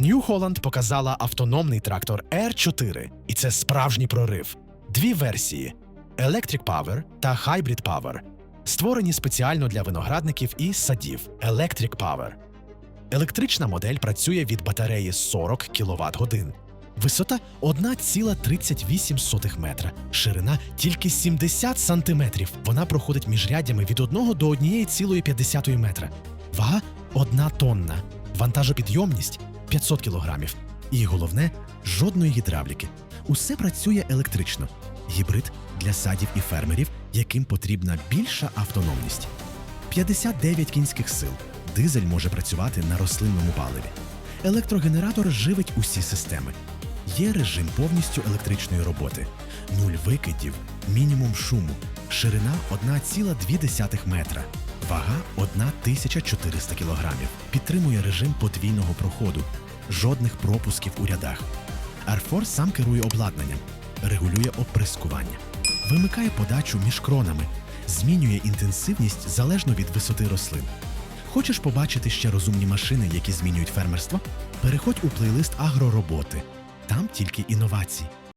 Holland показала автономний трактор R4, і це справжній прорив. Дві версії: Electric Power та Hybrid Power, створені спеціально для виноградників і садів Electric Power. Електрична модель працює від батареї 40 кВт годин. Висота 1,38 метра, ширина тільки 70 сантиметрів. Вона проходить між рядями від 1 до 1,5 метра. Вага 1 тонна, вантажопідйомність 500 кілограмів. І головне жодної гідравліки. Усе працює електрично. Гібрид для садів і фермерів, яким потрібна більша автономність. 59 кінських сил. Дизель може працювати на рослинному паливі. Електрогенератор живить усі системи. Є режим повністю електричної роботи, нуль викидів, мінімум шуму, ширина 1,2 метра, вага 1400 кілограмів. Підтримує режим подвійного проходу, жодних пропусків у рядах. Арфор сам керує обладнанням, регулює оприскування, вимикає подачу між кронами, змінює інтенсивність залежно від висоти рослин. Хочеш побачити ще розумні машини, які змінюють фермерство? Переходь у плейлист агророботи. Там тільки інновації.